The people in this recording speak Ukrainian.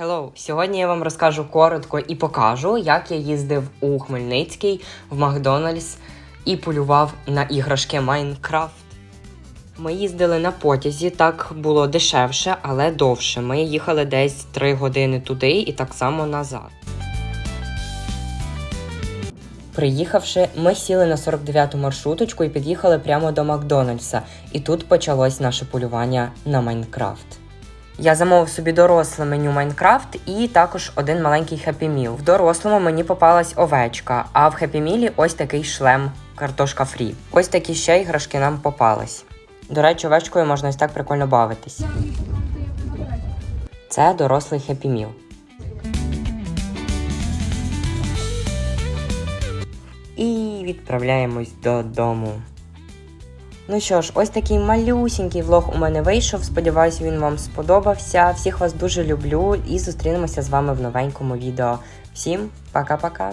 Hello! Сьогодні я вам розкажу коротко і покажу, як я їздив у Хмельницький в Макдональдс і полював на іграшки Майнкрафт. Ми їздили на потязі, так було дешевше, але довше. Ми їхали десь 3 години туди і так само назад. Приїхавши, ми сіли на 49-ту маршруточку і під'їхали прямо до Макдональдса. І тут почалось наше полювання на Майнкрафт. Я замовив собі доросле меню Майнкрафт і також один маленький хеппі міл. В дорослому мені попалась овечка, а в хеппі мілі ось такий шлем картошка фрі. Ось такі ще іграшки нам попались. До речі, овечкою можна ось так прикольно бавитись. Це дорослий хеппі міл. І відправляємось додому. Ну що ж, ось такий малюсінький влог у мене вийшов. Сподіваюся, він вам сподобався. Всіх вас дуже люблю і зустрінемося з вами в новенькому відео. Всім пока-пока!